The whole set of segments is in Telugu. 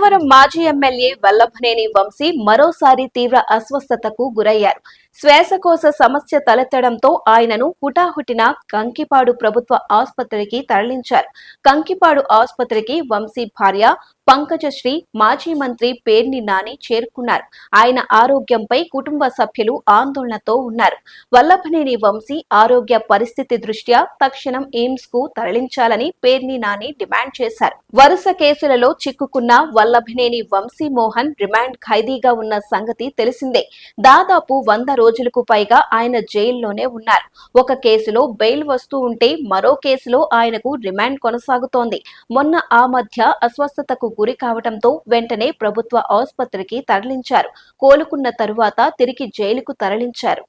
గన్నవరం మాజీ ఎమ్మెల్యే వల్లభనేని వంశీ మరోసారి తీవ్ర అస్వస్థతకు గురయ్యారు. శ్వాసకోశ సమస్య తలెత్తడంతో ఆయనను హుటాహుటిన కంకిపాడు ప్రభుత్వ ఆసుపత్రికి తరలించారు. కంకిపాడు ఆసుపత్రికి వంశీ భార్య పంకజశ్రీ మాజీ మంత్రి పేర్ని నాని చేరుకున్నారు. ఆయన ఆరోగ్యంపై కుటుంబ సభ్యులు ఆందోళనతో ఉన్నారు. వల్లభనేని వంశీ ఆరోగ్య పరిస్థితి దృష్ట్యా తక్షణం ఎయిమ్స్కు తరలించాలని పేర్ని నాని డిమాండ్ చేశారు. వరుస కేసులలో చిక్కుకున్న వల్లభనేని వంశీ మోహన్ రిమాండ్ ఖైదీగా ఉన్న సంగతి తెలిసిందే. దాదాపు వంద రోజులకు పైగా ఆయన జైల్లోనే ఉన్నారు. ఒక కేసులో బెయిల్ వస్తూ ఉంటే మరో కేసులో ఆయనకు రిమాండ్ కొనసాగుతోంది. మొన్న ఆ మధ్య అస్వస్థతకు గురి కావడంతో వెంటనే ప్రభుత్వ ఆసుపత్రికి తరలించారు. కోలుకున్న తరువాత తిరిగి జైలుకు తరలించారు.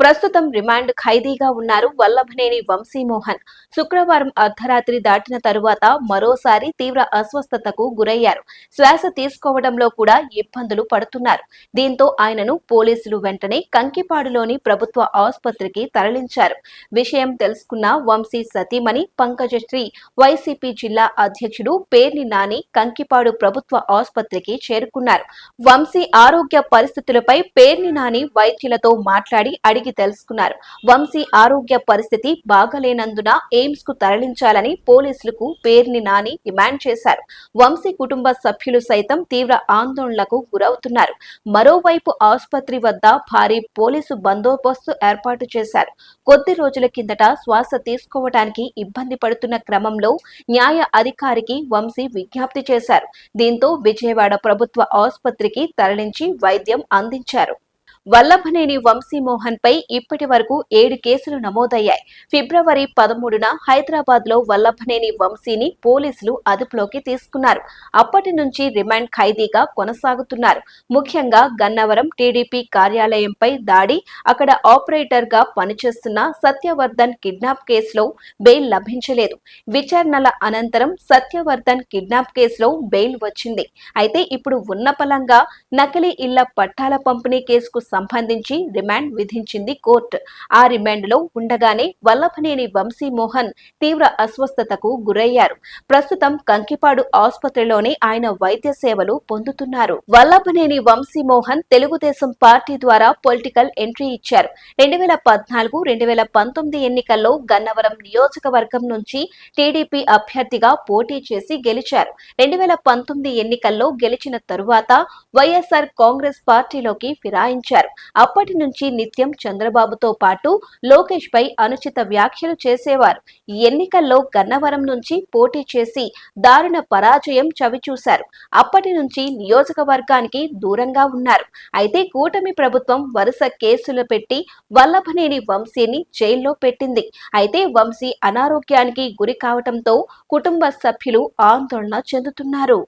ప్రస్తుతం రిమాండ్ ఖైదీగా ఉన్నారు వల్లభనేని వంశీమోహన్. శుక్రవారం అర్ధరాత్రి దాటిన తరువాత మరోసారి తీవ్ర అస్వస్థతకు గురయ్యారు. శ్వాస తీసుకోవడంలో కూడా ఇబ్బందులు పడుతున్నారు. దీంతో ఆయనను పోలీసులు వెంటనే కంకిపాడులోని ప్రభుత్వ ఆసుపత్రికి తరలించారు. విషయం తెలుసుకున్న వంశీ సతీమణి పంకజశ్రీ వైసీపీ జిల్లా అధ్యక్షుడు పేర్ని నాని కంకిపాడు ప్రభుత్వ ఆసుపత్రికి చేరుకున్నారు. వంశీ ఆరోగ్య పరిస్థితులపై పేర్ని నాని వైద్యులతో మాట్లాడి అడిగి తెలుసుకున్నారు. వంశీ ఆరోగ్య పరిస్థితి బాగలేనందున ఎయిమ్స్కు తరలించాలని పోలీసులకు పేర్ని నాని డిమాండ్ చేశారు. వంశీ కుటుంబ సభ్యులు సైతం తీవ్ర ఆందోళనలకు గురవుతున్నారు. మరోవైపు ఆసుపత్రి వద్ద భారీ పోలీసు బందోబస్తు ఏర్పాటు చేశారు. కొద్ది రోజుల కిందట శ్వాస తీసుకోవటానికి ఇబ్బంది పడుతున్న క్రమంలో న్యాయ అధికారికి వంశీ విజ్ఞప్తి చేశారు. దీంతో విజయవాడ ప్రభుత్వ ఆసుపత్రికి తరలించి వైద్యం అందించారు. వల్లభనేని వంశీమోహన్ పై ఇప్పటి వరకు ఏడు కేసులు నమోదయ్యాయి. ఫిబ్రవరి పదమూడున హైదరాబాద్లో వల్లభనేని వంశీని పోలీసులు అదుపులోకి తీసుకున్నారు. అప్పటి నుంచి రిమాండ్ ఖైదీగా కొనసాగుతున్నారు. ముఖ్యంగా గన్నవరం టీడీపీ కార్యాలయంపై దాడి అక్కడ ఆపరేటర్గా పనిచేస్తున్న సత్యవర్ధన్ కిడ్నాప్ కేసులో బెయిల్ లభించలేదు. విచారణల అనంతరం సత్యవర్ధన్ కిడ్నాప్ కేసులో బెయిల్ వచ్చింది. అయితే ఇప్పుడు ఉన్నపలంగా నకిలీ ఇళ్ళ పట్టాల పంపిణీ కేసుకు సంబంధించి రిమాండ్ విధించింది కోర్టు. ఆ రిమాండ్లో ఉండగానే వల్లభనేని వంశీ మోహన్ తీవ్ర అస్వస్థతకు గురయ్యారు. ప్రస్తుతం కంకిపాడు ఆసుపత్రిలోనే ఆయన వైద్య సేవలు పొందుతున్నారు. వల్లభనేని వంశీమోహన్ తెలుగుదేశం పార్టీ ద్వారా పొలిటికల్ ఎంట్రీ ఇచ్చారు. రెండు వేల పద్నాలుగు రెండు వేల పంతొమ్మిది ఎన్నికల్లో గన్నవరం నియోజకవర్గం నుంచి టీడీపీ అభ్యర్థిగా పోటీ చేసి గెలిచారు. రెండు వేల పంతొమ్మిది ఎన్నికల్లో గెలిచిన తరువాత వైఎస్ఆర్ కాంగ్రెస్ పార్టీలోకి ఫిరాయించారు. అప్పటి నుంచి నిత్యం చంద్రబాబుతో పాటు లోకేష్ పై అనుచిత వ్యాఖ్యలు చేసేవారు. ఈ ఎన్నికల్లో గన్నవరం నుంచి పోటీ చేసి దారుణ పరాజయం చవిచూశారు. అప్పటి నుంచి నియోజకవర్గానికి దూరంగా ఉన్నారు. అయితే కూటమి ప్రభుత్వం వరుస కేసులు పెట్టి వల్లభనేని వంశీని జైల్లో పెట్టింది. అయితే వంశీ అనారోగ్యానికి గురి కావటంతో కుటుంబ సభ్యులు ఆందోళన చెందుతున్నారు.